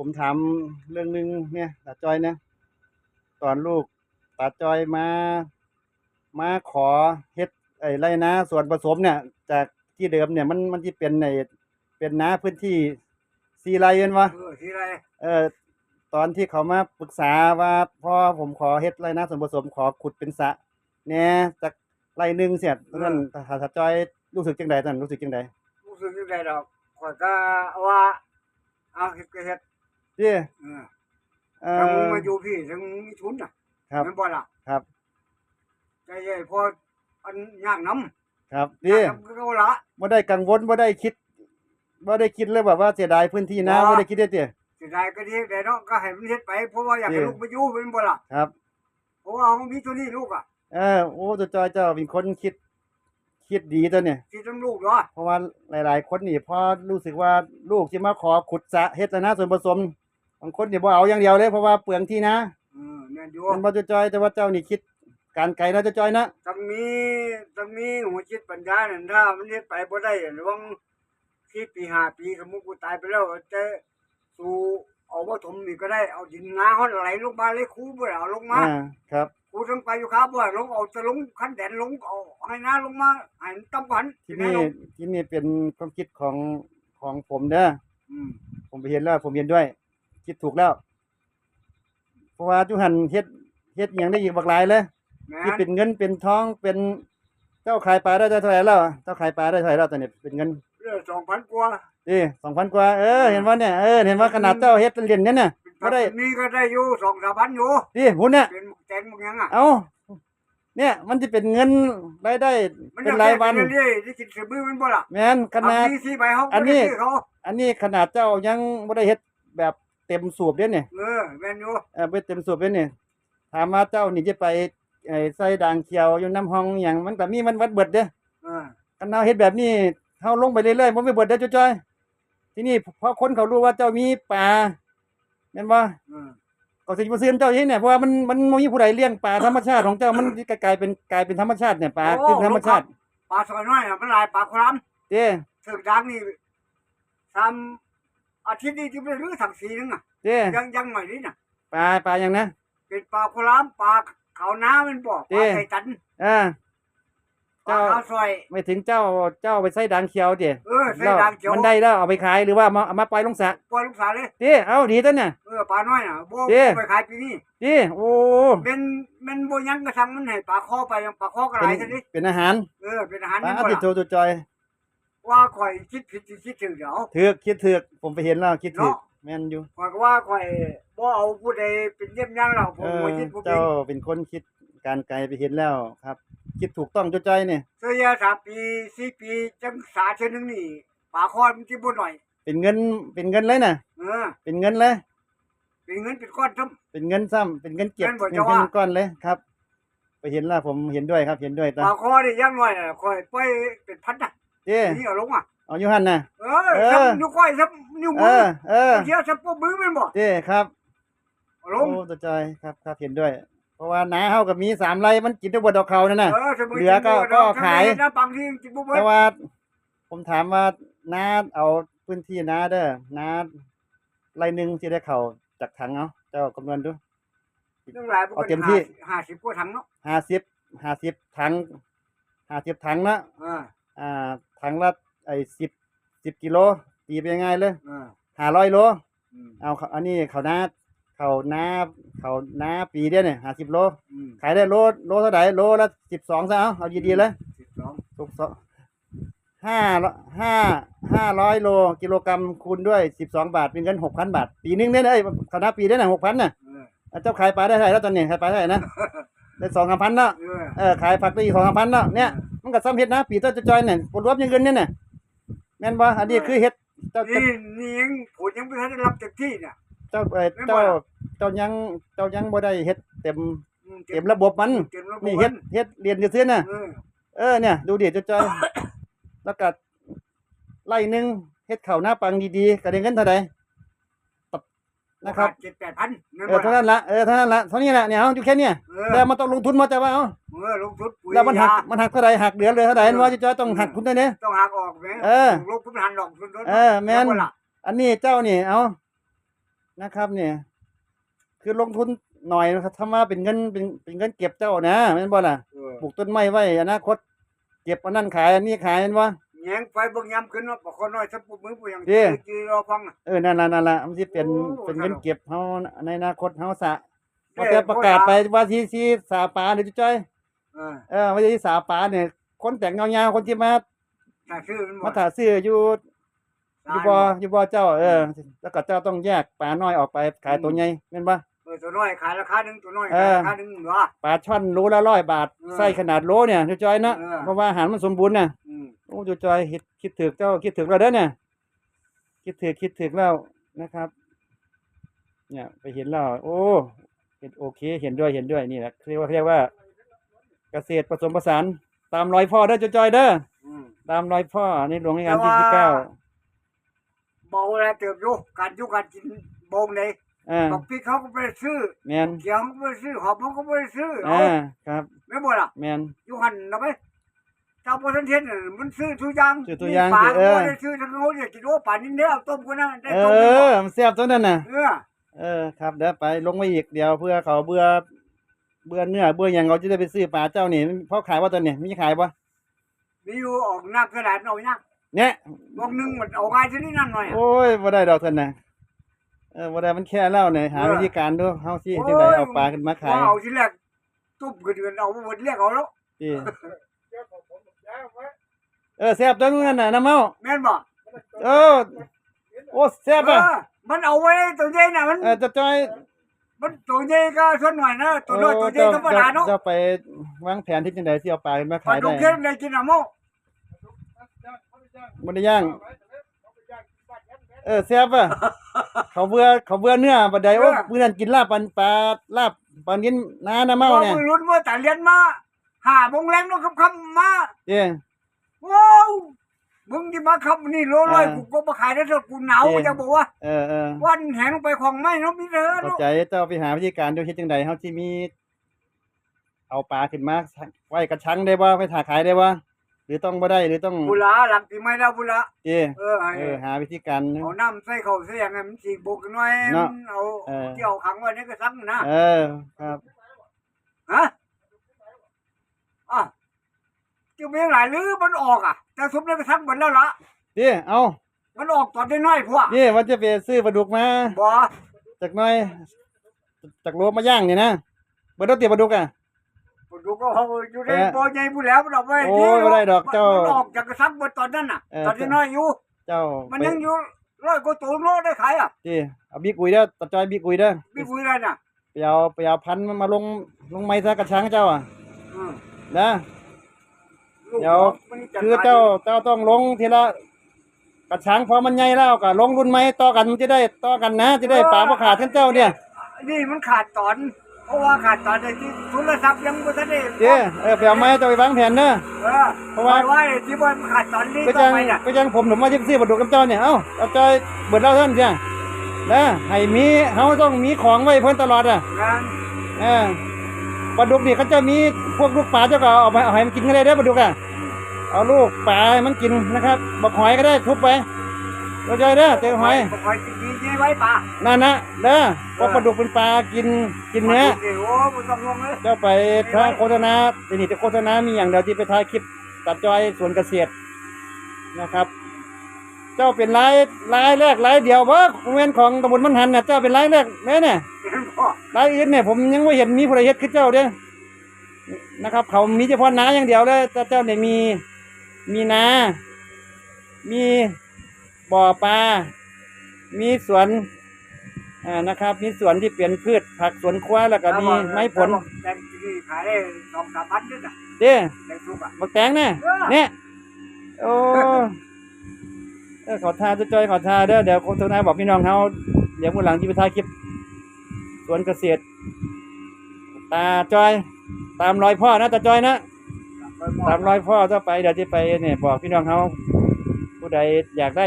ผมถามเรื่องหนึงเนี่ยตาจอยเนี่ยตอนลูกตาจอยมา มาขอเฮ็ดไอ้ไรนะส่วนผสมเนี่ย จากที่เดิมเนี่ยมันมันที่เป็นในเป็นนาพื้นที่สี่ไร่เห็นวะเออที่ไรเออ ตอนที่เขามาปรึกษาว่าพ่อผมขอเฮ็ดไรนะส่วนผสมขอขุดเป็นสระเนี่ยจากไรหนึ่งเสียตอนนั้นตาตาจอยรู้สึกจังใดตอนนั้นรู้สึกจังใดรู้สึกยังไงดอกข่อยก็ว่าเอาเฮ็ดก็เฮ็ด ที่เออเอถ้ามึงอ มาอยู่พี่ถึงมีทุนน่ะครับ แม่นบ่ล่ะครับ ใจใหญ่พออันยากน้ำครับยาที่กน้ำก็เอาละ บ่ได้กังวลบ่ได้คิดบ่ได้คิดเลยแบบว่าเสียดายพื้นที่นะบ่ บ่ได้คิดเด้อเตี้ยสิได้ก็ดีแต่เนาะก็ให้มันเฮ็ดไปเพราะว่าอยากให้เออลูกมาอยู่แม่นบ่ล่ะครับ เพราะว่าเขามีตัวนี้ลูกอะเออโอ้ตัวจอยเจ้าเป็นคนคิด คิดดีตัวเนี่ย ที่ต้องลูกเนาะเพราะว่าหลาย ๆ คนนี่พอรู้สึกว่าลูกที่มาขอขุดสระเฮ็ดนะส่วนผสม บางคนนี่บ่เอาอย่างเดียวเลยเพราะว่าเปลืองที่นะเออแม่นอยู่มันบ่ตัวจอยแต่ว่าเจ้านี่คิด การไกลนะตัวจอยนะต้องมีต้องมีหัวจิตปัญญานั่นถ้ามันเฮ็ดไปบ่ได้ระวังที่ปีห้าปีสมมุติกูตายไปแล้วจะสู่เอาว่าถมนี่ก็ได้เอาดินงาเฮาไหลลงมาเลยคูบ่ได้เอาลงมาอ่าครับคูทั้งไปอยู่ครับบ่ลงเอาจะลงคันแดนลงเอาให้น้าลงมาให้มันต้องกันที่ให้นี่ลงที่นี่เป็นความคิดของของผมเด้ออืมผมไปเห็นแล้วผมเห็นด้วย คิดถูกแล้ว เพราะว่าจุหันเฮ็ดเฮ็ดอหย่างได้อีกบักหลายเลยแม่ที่นเป็นเงินเป็นทองเป็นเจ้าขายปลาได้เท่าไหร่แล้วเจ้าขายปลาได้เท่าไหร่แล้วตอนนี้เป็นเงินเรื่อง2,000กว่าเอ้สองพันกว่าเออเห็นว่าเนี่ยเออเห็นว่าขนาดเจ้าเฮ็ดเหรียญเนี่ยน่ะเป็นบ่ได้นี่ก็ได้อยู่2-3,000อยู่ดิหุ่นเนี่ยเป็นหมกแตงหมกหยังอะเอ้าเนี่ยมันจะเป็นเงินรายได้มันเป็นจะรายวันเรื่อยๆที่กินสือมือมันบ่ล่ะแม่นขนาดเอที่ใบเฮาอันนี้บ่ได้ซื้เขาอันนี้ขนาดเจ้ายังบ่ได้เฮ็ดแบบ เต็มสูบเด้เนี่ยเออแม่นอยู่เออบ่เต็มสูบเด้เนี่ยถามว่าเจ้านี่จะไปไอ้ใส่ด่างเขียวอยู่น้ำห้องหยังมันก็มีมันวัดเบิดเด้อเออคันเฮาเฮ็ดแบบนี้เฮาลงไปเรื่อยๆบ่มีเบิดเด้อจ้อยๆที่นี่พอคนเขารู้ว่าเจ้ามีปลาแม่นบ่เออก็สิมาซื้อเจ้าที่เนี่ยเพราะว่ามันมันบ่มีผู้ใดเลี้ยงปลาธรรมชาติของเจ้ามันกลายเป็นกลายเป็นธรรมชาติเนี่ยปลาคือธรรมชาติ ปลาสอยน้อยน่ะมันหลายปลาครามเด้ ถึกดังนี่ทำ อาทิตย์นี้จะไปรื้อถังสีนึงอะเด้ยังยังใหม่นี่น่ะปลาปลาหยังนะเป็นปลาครามปลาขาวน้ามันบ่ปเอ๊ะลาไข่ตันอ่าปลาเจ้าขาวซอยไม่ถึงเจ้าเจ้าไปใส่ด่างเขียวเด้เออใส่ด่างเขียวมันได้แล้วเอาไปขายหรือว่ามาเอามาปล่อยลงสระปล่อยลูกสาวเลยเด้เอาดีตัวเนี่ยเออปลาน้อยน่ะบ่เอ๊ะไปขายปีนี้เด้โอ้เป็นมันบ่ยังกระชังมันให้ปลาคอไปยังปลาคอกระเป็ไรนซะดิเป็นอาหารเออเป็นอาหารปลานี่บ่ติดล่ะโจตัวจอย ว่าข่อยคิดผิดสิคิดถึงเดี๋ยวถือกคิดถือกผมไปเห็นแล้วคิดถือกเนาะแม่นอยู่ข่อยก็ว่าข่อยบ่เอาผู้ใดเป็นเยี่ยมยังเราผเอมอบ่คิดผู้เป็เจ้านเป็นคนคิดการไกลไปเห็นแล้วครับ คิดถูกต้องตัวจอยเนี่ยเสียสามปีสี่ปีจังสาเทื่อนึงนี่ปลาคอมันสิบ่หน่อย เป็นเงินเป็นเงินเลยน่ะเออ เป็นเงินเลย เป็นเงินเป็นก้อนซ้ำเป็นเงินซ้ำเป็นเงินเก็บเงินบ่เงิเจ้านเป็นว่าก้อนเลยครับ ไปเห็นแล้วผมเห็นด้วยครับเห็นด้วยปตาลาคอนี่อยังน้อยน่ะข่อยปล่อยเป็นพันน่ะ เจ้นี่เอาลงอะเอาอยู่หันน่ะ เออเออซ้ำนิ้วก้อยซ้ำนิ้วเอมืออเออเที่ยวซ้ำปมือแม่นบ่เจ้ครับเอาลโอ้งตัวจอยครับครับเห็นด้วย เพราะว่าน้าเฮากับมีสามไรมันกินได้บดดอกเขานั่นน่ะ เออสมมุติเหลือก็จริงๆก็เรขายทำได้นะบางทีจริงบ่เบิดแต่ว่า ผมถามว่าน้าเอาพื้นที่น้าเด้อน้าไรหนึ่งที่ได้เขาจากถังเอาเจ้าคำนวณดูตั้งหลายบ่เอาเต็มที่ ห้าสิบกว่าถังเนาะห้าสิบห้าสิบถังห้าสิบถังนะเอออ่า ถังละไอ้สิบสิบกิโลตีไปยังไงเลยเออห้าร้อยโล อืมเอาเขาอันนี้เขานาเขานาเขานาปีเดียวเนี่ยห้าสิบโล อืมขายได้โลโลเท่าไหร่โลละสิบสองซะเอาเอาดีๆเลยสิบสองทุกสองห้าร้อยห้าห้าร้อยโลกิโลกรัมคูณด้วยสิบสองบาทเป็นเงินหกพันบาท ปีนึงเนี่ยเลยเขานาปีได้น่ะหกพันน่ะเออเจ้าขายปลาได้เท่าไหร่แล้วตอนนี้ขายปลาเท่าไหร่นะได้สองสามพันเนาะเออเออขายผักได้อีกสองสามพันเนาะเนี่ย มันก็ซ้ำเฮ็ดนะปีเจ้าจะจอยเนี่ยปวดรวมยังเงินเนี่ยน่ะแม่นบ่อันนี้คือเฮ็ดเจ้านี่นี่ยังผลยังไม่ทันได้รับเต็มที่เนี่ย เจ้าเอ่อแม่นบ่ เจ้าล่ะเจ้ายังเจ้ายังบ่ได้เฮ็ดเต็มอืเต็มระบบมันเต็มระบบนี่เฮ็ดเฮ็ดเรียนซื่อๆน่ะ เออเออเนี่ยดูดิเจ้าจอย แล้วก็ไล่หนึงเฮ็ดข้าวหน้าปังดีๆก็ได้เงินเท่าใดตับนะครับ เจ็ดแปดพันนั่นเออเท่านั้นละเออเท่านั้นละเท่านี้แหละเนี่ยเอาอยู่แค่เนี้ยเออแล้วมันต้องลงทุนมาแต่ว่าเอา เออลงทุนปุ๋ยแล้วมันหักยามันหักเท่าใดหักเหลือเลยเท่าใดเห็นว่าเจ้าจอยต้องหักทุนตัวนี้ต้องหักออกแหมเออลงทุนหันดอกทุนเออแม่นอันนี้เจ้านี่เอานะครับเนี่ยคือลงทุนหน่อยนะครับถ้ามาเป็นเงินเป็นเป็นเงินเก็บเจ้านะแม่นบ่ล่ะเออปลูกต้นไม้ไว้อนาคต เก็บอันนั้นขายอันนี้ขายแม่นบ่แยงไฟเบิ่งยามขึ้นว่าบ่คนน้อยสักปุ๊บมือผู้ยังเด้จือรอฟังน่ะเออนั่นล่ะนั่นล่ะมันสิเป็นโอ้เป็นเงินครับเก็บเฮาในอนาคตเฮาสะพอเด้จะประกาศไปว่าที่ที่สาปาเนี่ยจุจ้อย เออเออว่าที่สาปาเนี่ยคนแต่งเงาๆคนที่มาถ้าชื่อมันหมมาดถ่าซื้ออยู่อยู่บ่ตายหมดอยู่บ่เจ้า เออ แล้วก็เจ้าต้องแยกปลาน้อยออกไปขายตัวใหญ่แม่นบ่ เออตัวน้อยขายราคาหนึงตัวน้อยเอขายอ ราคาหนึงเหรอ ปลาช่อนโลละร้อยบาทเออไส้ขนาดโลเนี่ยจุจ้อยเนาะเออ เพราะว่าอาหารมันสมบูรณ์น่ะอืมโอ้จุจ้อยคิดคิดถึกเจ้าคิดถึกแล้วเด้อเนี่ยคิดถึกคิดถึกแล้วนะครับ เนี่ย ไปเห็นแล้วโอ้เห็นโอเค เห็นด้วยเห็นด้วยนี่แหละเรียกว่าเรียกว่า เกษตรผสมผสานตามรอยพ่อเด้อจุจ้อยเด้ออืม ตามรอยพ่อในหลวงรัชกาลที่ที่เก้าเบาแล้วเติบอยู่การอยู่การกินโบงเลยอ่าบอกพี่เขาก็ไปซื้อแมนเขียวเขาก็ไปซื้อหอมเขาก็ไปซื้อเอาอ่าครับ ไม่บ่ล่ะแมน อยู่หันนะไหมเจ้าประเทศน่ะมันซื้อทุกอย่างซื้อทุกอย่างมีปลาเออ ก็ได้ซื้อทั้งเขาเนี่ยกินโอ้ป่านนี้เด้อเอาต้มกันนะได้เอต้มกันบ่อมันแซ่บตัวนั้นน่ะ เออ เออครับเดี๋ยวไปลงมาอีกเดี๋ยวเพื่อเขาเบื่อ เบื่อเนื้อเบื่อหยังเขาจะได้ไปซื้อปลาเจ้านี่พ่อขายว่าตัวเนี่ยมีขายปะมีอยู่ออกน้ำกระดาษเอาเนี่ยเนี่ยบอกหนึงมันเอาง่ายชนิดนั้นหน่อยอะโอ้ยบ่ได้ดอกท่านน่ะเออบ่ได้มันแค่เล่าเนี่ยหาเออวิธีการดูเฮาสิจังไดเอาปลาขึ้นมาขายว่าเอาทีแรกตุ๊บกันเดือนเอาหมดเรียกเอาแล้วที่เออแซ่บตัวนู้นน่ะน้ำเมาแม่นบ่เออโอ้แซ่บเออะอมันเอาไว้ตัวใหญ่น่ะมันเออจะจอย มันตัวใหญ่ก็ส่วนหน่อยนะตัวน้อยตัวใหญ่เออธรรมดาเนาะจะไปวางแผนที่จังไดสิเอาปลาขึ้นมาปลาขายดุได้กเค็มได้กินอะโมบ่ได้ย่างเออแซ่บอะเขาเบื่อเขาเบื่อเนื้อบัดใดโอ้มื้อนั้นกินลาบปันปลาลาบปันกินน้าน้ำเมาเนี่ยมึงรุ่นเมื่อแต่เรียนมาหาโมงแรงเนาะค่ำๆมาเด้ว้าว มึงที่มาคำนี่โลร้อยเออกูก็มาขายได้เถอะกูหนาวเออจะบอกว่าเออเออวันแหงลงไปของไม่เนาะมีเธอเข้าเนาะใจเจ้าไปหาวิธีการดูเฮ็ดจังไดเฮาสิมี เอาปลาขึ้นมาไว้กระชังได้บ่ไปถ่าขายได้บ่หรือต้องบ่ได้หรือต้องบุระหลังปีใหม่แล้วบุระเจ้เออให้เออหาวิธีการเอาน้ำใส่เขาใส่อย่างไงมันสีบุกหน่อยเนาะมันเอาเออเกี่ยวขังไว้ในกระสังนะเออครับฮะอะ จะมีหลายหรือมันออกอะ แต่สมในกระสังหมดแล้วล่ะเจ้เอามันออกตอนได้น้อยพวกเจ้ว่าจะไปซื้อปลาดุกมาบ่จากหน่อย จากโลมาย่างนี่นะบ่ได้เตรียมปลาดุกอะ ดูก็เขาอยู่ในเออโปรใหญ่ผู้แล้วมันออกไปโอ้ยบ่ได้ดอกเจ้ามันออกจากกระสังหมดตอนนั้นน่ะ เออตอนที่น้อยอยู่ เจ้ามันไปยังอยู่ร้อยกว่าตัวโลได้ขายอะเจ้เอาบีกุยเด้อตะจอยบีกุยเด้อมีคุยอะไรน่ะไปเอาไปเอาพันธุ์มันมาลงลงไม้ซะกระชังเจ้าอะอืมนะลูก เดี๋ยวมันจัดคือการเจ้าเจ้าต้องลงทีละกระชังพอมันใหญ่แล้วก็ลงรุ่นไม้ต่อกันมันจะได้ต่อกันนะ จะได้ปลาบ่ขาดท่านเจ้าเนี่ย นี่มันขาดตอน เพราะว่าขาดตอนในที่โทรศัพท์ยังบ่ทันได้เจ้เออไปเอาไม้เจ้าไปวางแผนเด้อเออเพราะว่าปล่อยไว้ที่ว่ามันขาดตอนนี้ก็ต่จัองไปน่ะก็จังผมผมมาที่ซื้อปลาดุกกับเจ้าเนี่ยเอ้าเอาจอยเบิดเล่าท่านเจ้านะให้มีเฮาต้องมีของไว้เพิ่นตลอดอะงานเออ ปลาดุกนี่เขาจะมีพวกลูกปลาเจ้าก็เอาไปเอาให้มันกินก็ได้เด้อปลาดุกอะเอาลูกปลาให้มันกินนะครับบักหอยก็ได้ทุบไปเข้าใจเด้อเจอหอยบอกหอยสิดีดีไว้ป่านั่นนะเด้อเพราะปลาดุกเป็นปลากินกินเนื้อโอ้บ่ต้องงงเลยเจ้าไปถ้าโฆษณาทีนี้จะโฆษณามีอย่างเดียวที่ไปถ่ายคลิปตัดจอยสวนเกษตรนะครับ เจ้าเป็นรายรายแรกรายเดียวว่าโรงเรียนของตำบลมันหันน่ะเจ้าเป็นรายแรกแน่เนี่ยเห็นบ่รายอื่นเนี่ยผมยังไม่เห็นมีผู้ใดเฮ็ดคือเจ้าเด้อนะครับ เขามีเฉพาะนาอย่างเดียวเลยแต่เจ้าเนี่ยมีมีนา มีบ่อปลา มีสวนอ่านะครับ มีสวนที่เป็นพืชผักสวนครัวแล้วก็มีไม้ผลแตงที่ขายได้สองสามพันด้วยน่ะเด้แตงทุกอะบักแตงเนี่ยเออเนี่ยโอ้เออขอทาตัวจอยขอทาเด้อเดี๋ยวโฆษณาบอกพี่น้องเขาเดี๋ยวมื้อหลังที่ไปถ่ายคลิปสวนเกษตร ตาจอย ตามรอยพ่อนะตาจอยนะตามรอยพ่อต่อไปเดี๋ยวที่ไปเนี่ยบอกพี่น้องเขาผู้ใดอยากได้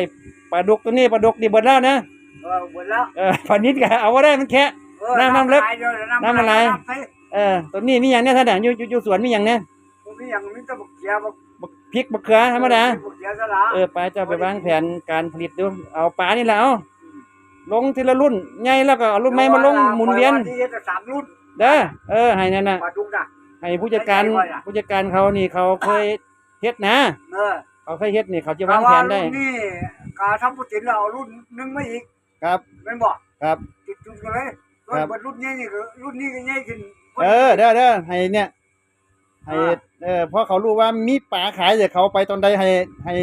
ปลาดุกตัวนี้ปลาดุกนี่เบิดแล้วนะเออหมดแล้วเออพอนิดก็เอาว่าได้มันแค่เออน้ำน้ำเล็กลายดียวน้ำอะไรน้ำใสเออตัวนี้มีอย่างเนี้ยท่านน่ะอยู่อยู่อยู่สวนมีอย่างเนี้ยพวกนี้ยังมีแตะบักเขียบักบัก พริกบักเขือธรรมดาบักเขียสละเออไปเจ้าไปวางแผนการผลิตดู เอาปลานี่แหละเอาลงทีละรุ่นใหญ่แล้วก็เอารุ่นใหม่มาลงหมุนเวียน ที่เฮ็ดแต่สามรุ่นเด้อเออให้นั่นน่ะ ปลาดุกน่ะ ให้ผู้จัดการไม่ใช่ว่าล่ะผู้จัดการเขานี่เขาเคยเฮ็ดนะ เออเขาเคยเฮ็ดนี่เขาจะวางแผนได้ รุ่นนี่กาทำผู้ติดแล้วเอารุ่นหนึงมาอีกครับแม่นบ่ครับ ติดจุดกันเลยครับ รุ่นรุ่นนี้นี่ก็รุ่นนี้ก็ใหญ่ขึ้นเออเด้อเด้อให้เนี่ย ให้อ่าเออเพราะเขารู้ว่ามีปลาขายเดี๋ยวเขาไปตอนใดให้ให้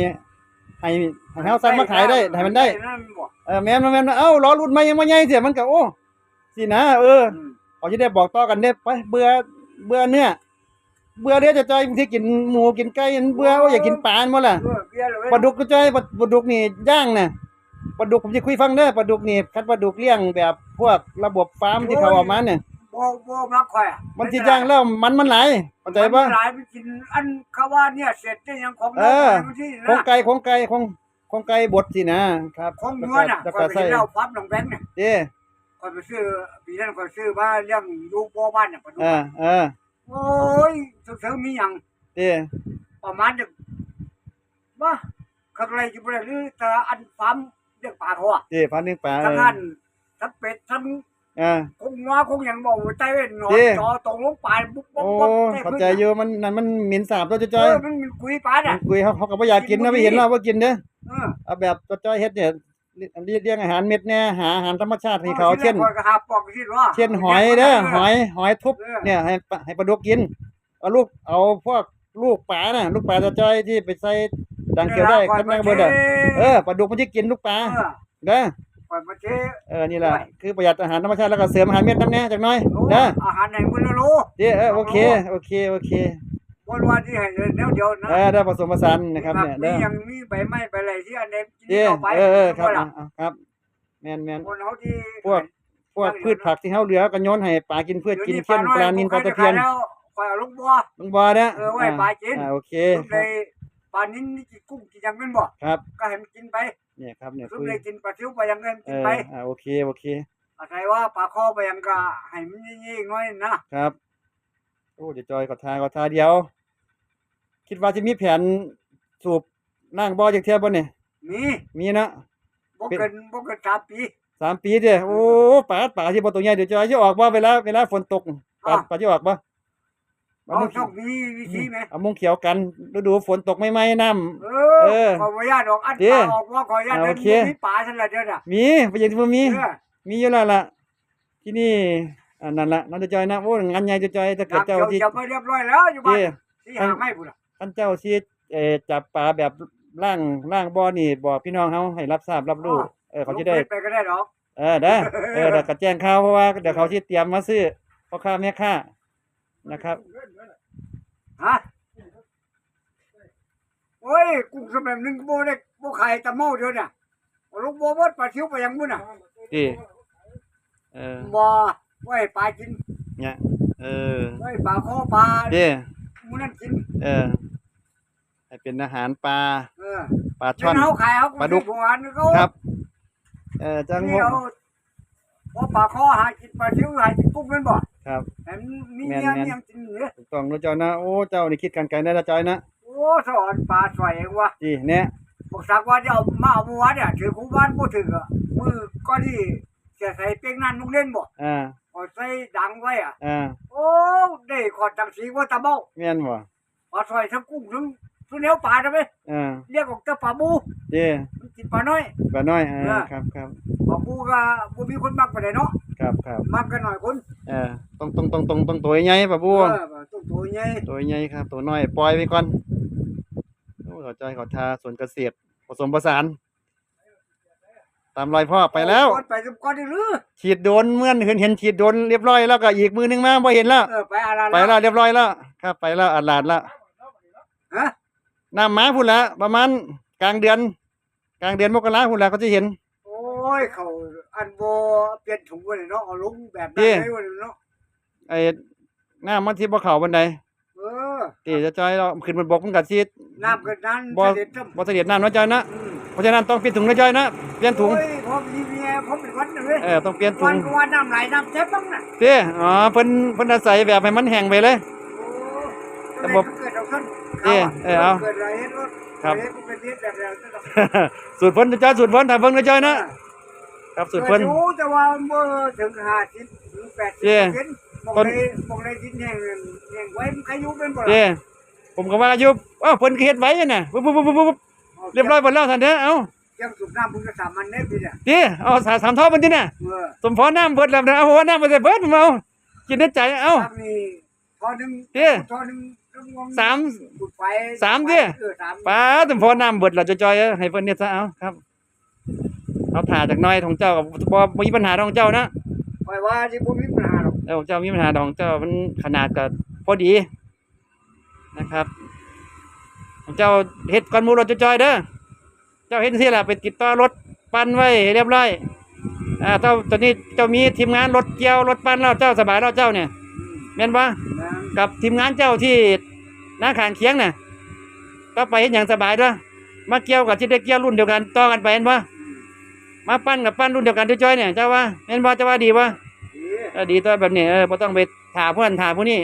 ให้ให้เขาสั่งมาขายได้ให้มันได้นั่นบ่เออแม่นแม่นเอ้ารอรุ่นใหม่ยังบ่ใหญ่เสียมันก็โอ้สินะเอออืมเขาจะได้บอกต่อกันได้ไปเบื่อเบื่อเนื้อเบื่อเนื้อจะจอยบางทีกินหมูกินไก่มันเบื่อว่าอยากกินปลาหมดล่ะเออเบียร์เลยเว้ยปลาดุกก็จอยปลาปลาดุกนี่ย่างน่ะปลาดุกผมจะคุยฟังเด้อปลาดุกนี่คัดปลาดุกเลี้ยงแบบพวกระบบฟาร์มที่เขาออกมาเนี่ย บ่บ่มักข่อยอะมันสิย่างแล้วมันมันหลายเข้าใจป่ะมันหลายมันกินอันเขาว่าเนี่ยเสร็จได้ยังของเออ มันที่ของนะไก่ของไก่ของของไก่บดสินะครับของเนื้อน่ะแล้วข่ก็อยไปใส่เห็นแล้วปั๊บน้องแบงค์เนี่ยเด้ข่อยไปซื้อปีนั้นข่อยซื้อมาเลี้ยงอยู่บ่บ้านน่ะปลาดุกเออเออโอ้ยเสริมมีหยังเด้ประมาณจะว่าข้างในจะบ่ได้หรือแต่อันฟาร์มเลี้ยงปลาเขาอะเด้พันหนึงปลาเอทั้งออันทั้งเป็ดทั้งเออคงงอคงหยังบอกว่าใจเว้นหนอนเอ๊ะจอตรงลงไปปุ๊บปุ๊บโอ้ปุ๊บเข้าใจอยู่มันนั่นมันเหม็นสาบตัวจเออยอมันมันคุยปลาๆมัน่ะนคุยเขาเขาก็บ่อยากกินนะไม่เห็นเราว่ากินเด้อเออเอาแบบจอยๆเฮ็ดเนี่ยเรียเลี้ยงอาหารเม็ดแน่หาอาหารธรรมชาติให้เขาที่แรกเช่นข้อยก็หาปอกที่ว่า เช่นหอยเด้อหอยหอยทุบเออ เนี่ยให้ปลาให้ปลาดุกกินเอาลูกเอาพวกลูกปลาน่ะลูกปลาจะจ้อยที่ไปใส่ดังเขียวได้ขึ้นมาบนอะเออปลาดุกมันจะกินลูกปลาเออเด้อ ปล่อยมาเทเออนี่แหละคือประหยัดอาหารธรรมชาติแล้วก็เสริมอาหารเม็ดน้ำแน่จักหน่อยโอ้เด้ออาหารไหนมื้อละโลเด้อเออโอเคโอเคโอเคบ่ว่าที่ให้แนวเดียวนะเออได้ผสมผสานนะครับเนี่ยมีเด้อยังมีใบไม้ใบอะไรที่อันใดกินเด้อต่อไปเออเออครับบ่ล่ะเอาครับแม่นแม่นคนเฮาที่พวกพวกพืชผักที่เฮาเหลือก็โยนให้ปลากินเพื่อกินเช่นปลานิลปลาตะเพียนแล้วปล่อยเอาลงบ่อลงบ่อเด้อเออไว้ปลากินอ่าโอเคสุดคเลรับยปลานิลนี่กินกุ้งกินหยังแม่นบ่ครับก็ให้มันกินไป เนี่ยครับเนี่ยสุดคุยเลยกินปลาซิวไปหยังก็ให้มันเอกินอไปอ่าโอเคโอเคอาศัยว่าปลาคอไปหยังก็ให้มันยิ่งๆหน้อยนะครับโอ้เดี๋ยวจอยขอทาขอทาเดียว คิดว่าจะมีแผนสูบล่างบ่อจากเทียบบ่เนี่ยมีมีนะ บ่เกินบ่เกินสามปี สามปีเด้อโอ้ปลาปลาที่บ่ตัวใหญ่เดี๋ยวจอยสิออกบ่เวลาเวลาฝนตกปลาอะปลาสิออกบ่ เอาต้องมีวิธีไหมเอามุงเขียวกันฤดูฝนตกไม่ไหมน้ำ เอเอออขออนุญาตออกอันเด้ปลาออกว่าขออนุญาตอ่าเดิโอนเค มีปลาซั่นล่ะเด้อน่ะมีบ่ยังสิบ่มี เออ มีอยู่แล้วล่ะ ที่นี่อันนั้นล่ะน้องเดี๋ยวจอยนะโอ้งานใหญ่เดี๋ยวจอยถ้าเกิดน้ำเจ้าเจียวที่เจียวไปเรียบร้อยแล้วอยู่บ้านเด้ที่หาไม่พุ่นน่ะท่านเจ้าที่เอ่อจับปลาแบบล่างล่างบ่อนี่บอกพี่น้องเฮาให้รับทราบรับรู้เออเขาจะได้ลงฟซไปก็ได้ดอก เออได้เออเดี๋ยวก็แจ้งข่าวเพราะว่าเดี๋ยวเขาที่เตรียมมาซื้อพ่อค้าแม่ค้า นะครับ ฮะโอ้ยกุ้งสมัยนึงบ่ได้บ่ขายตะเมาเด้อน่ะเอาลูกบ่เบิดปลาซิวไปหยังพุ่นน่ะดีเออบ่ไว้ปลากินเนี่ยเออไว้ปลาคอปลาดีมื้อนั้นกิน เออให้เป็นอาหารปลาเออปลาช่ช่อนเฮาขายเฮาปลาดุกหวานเขาครับเออจังนี่เอาพอปลาคอหากินปลาซิวหากินกุ้งแม่นบ่ครับ แต่มันมีแม่นเนี้ยแม่นมีหยังกินเด้อถูกต้องนะเจ้านะโอ้เจ้านี่คิดกันไกลได้ละจอยนะโอ้สอนปลาสวยเองว่ะดีเนี่ยบอกสักว่าจะเอามาเอาเมื่อวานเนี่ยถือคู่บ้านบ่ถึงอะมือก็ที่เสียใส่เป้งนั่นลุงเล่นบ่อ่าเอาใส่ดังไว้อะ อ่าโอ้ได้ขอดจังสีว่าตะเมาแม่นบ่เอาซอยทั้งกุ้งทั้งทุเนียวปลาได้ไหมอ่าเรียกออกแต่ปลาบูดีมันกินปลาน้อยปลาน้อยอ่าเออครับครับปลาบูก็บ่มีคนมักปานใดเนาะครับครับมักกันหน่อยคน เออต้องต้องต้องต้องต้องตัวใหญ่ปะบัวเออต้องตัวใหญ่ตัวใหญ่ครับ ตัวน้อยปล่อยไปก่อนโอ้ขอใจขอทาสวนเกษตรผสมผสาน ตามรอยพ่อไปแล้วก่อนไปกับก่อนได้หรือฉีดโดนเมื่อนเห็นเห็นฉีดโดนเรียบร้อยแล้วก็อีกมือหนึงมาบ่เห็นแล้วเออไปอะไรไปแล้วเรียบร้อยแล้วครับไปแล้วอัดลาดแล้วฮะน้ำหมาพุ่นละประมาณกลางเดือน กลางเดือนมกราพุ่นละก็จะเห็น โอ้ยเขา อันบ่เปลี่ยนถุงไว้เลยเนาะเอาลงแบบนั้นเด้เลยว่าเนาะไอ้น้ำมันที่บ่เข้าบันไดเออตีจะจอยเราขึ้นบนบกมันก็สิน้ำกันนั้นบ่เสด็จจำบ่เสด็จน้ำเนาะจอยนะอืมเพราะฉะนั้นต้องเปลี่ยนถุงนะจอยนะเปลี่ยนถุงโอ้ยพอมีเมียพอเป็นวันเลยเออต้องเปลี่ยนถุวังนก็ว่าน้ำไหลน้ำเจ็บบ้างน่ะเด้อ๋อเพิ่นเพิ่นอาศัยแบบให้มันแห้งไปเลยโอ้ระบบเกิดเอาขึ้นเด้เออเอาเกิดอะไรเฮ็ดรถครับเฮ็ดก็เป็นเฮ็ดแบบนั้นนั่นน่ะสูตรเพิ่นจอยสูตรเพิ่นถ้าเบิ่งนะจอยนะ ครับสูตรเพิ่น รู้แต่ว่าเมื่อถึงห้าสิบถึงแปดสิบเจ้ เปอร์เซ็นต์มองต้นเลยมองเลยดินแห้งแห้งไว้มันใครอยู่เป็นบ่ล่ะเด้ผมก็ว่าอยู่เอ้าเพิ่นก็เฮ็ดไว้น่ะปุ๊บปุ๊บปุ๊บปุ๊บปุ๊บเรียบร้อยหมดแล้วท่านเด้อเอ้าเจ้าสูบน้ำมึงก็สามมันเน็ตพี่เนี่ยติเอาสาสามท่อเพิ่นติน่ะเมื่อสมพรน้ำเบิดแล้วนะเอาหัวน้ำมาใส่เบิดผมเอากินได้ใจเอ้า ครับนี่พอหนึ่งเจ้พอหนึ่งก็งงสามจุดไฟสามเจ้ เออสาม ป้าสมพรน้ำเบิดแล้วจอยๆเอ้อให้เพิ่นเฮ็ดซะเอาครับ เอาถ่าจากน้อยของเจ้าก็บ่บ่มีปัญหาของเจ้านะคอยว่าที่ผมมีปัญหาหรอกแล้วของเจ้ามีปัญหาของเจ้ามันขนาดก็พอดีนะครับของเจ้าเฮ็ดก่อนหมู่รถจอยๆเด้อเจ้าเฮ็ดจังซี่ล่ะไปติดต่อรถปั่นไว้ให้เรียบร้อยอ่าเจ้าตอนนี้เจ้ามีทีมงานรถเกี่ยวรถปั่นแล้วเจ้าสบายแล้วเจ้าเนี่ยอืมแม่นบ่นะกับทีมงานเจ้าที่หน้าขางเคียงน่ะก็ไปเฮ็ดหยังสบายเด้อมาเกี่ยวกับที่ได้เกี่ยวรุ่นเดียวกันต่อกันไปเห็นบ่ มาปั้นกับปั้นรุ่นเดียวกันจ้อยๆเนี่ยเจ้าว่าแม่นบ่เจ้าว่าดีบ่ดีเออดีตัวแบบนี้เออบ่ต้องไปถามเพื่อนถามผู้นี้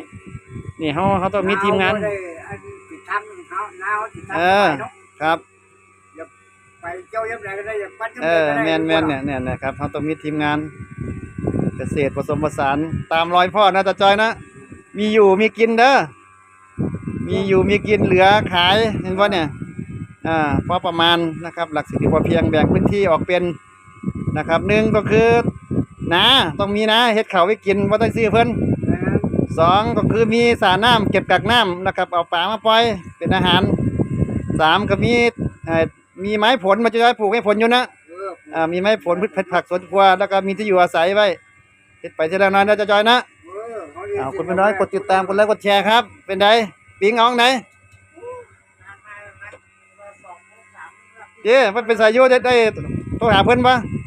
นี่เฮาเฮาต้องมีทีมงานเอบ่ได้อันติดทางเขาหน้าเขาติดทางเออ ไปเนาะครับ ไปเจ้ายับไหนก็ได้อย่าปั้นจังเอใดอก็ได้แม่นแม่นเนี่ยเนี่ยนะครับเฮาต้องมีทีมงาน เกษตรผสมผสานตามรอยพ่อนะตาจอยนะ มีอยู่มีกินเด้อมีอยู่มีกินเหลือขายเห็นบ่เนี่ยอ่าพอประมาณนะครับ หลักสิทธิพอเพียงแบ่งพื้นที่ออกเป็น นะครับหนึ่งก็คือนาต้องมีนะเฮ็ดข้าวไว้กินบ่ต้องซื้อเพิ่นนะครับสองก็คือมีสระน้ำเก็บกักน้ำนะครับ เอาปลามาปล่อยเป็นอาหารสามก็มีเอ่อมีไม้ผลมาจะได้ปลูกไม้ผลอยู่นะเอออ่ามีไม้ผลพืชผักสวนครัวแล้วก็มีที่อยู่อาศัยไว้เฮ็ดไปทีละน้อยนะจะจอยนะเออเขาเรียนอ้าวคุณเป็นน้อยกดติดตามกดไลค์กดแชร์ครับ เป็นไดปิงเอองไหนเย้มันเป็นสายโยได้ได้โทรหาเพิ่นปะเ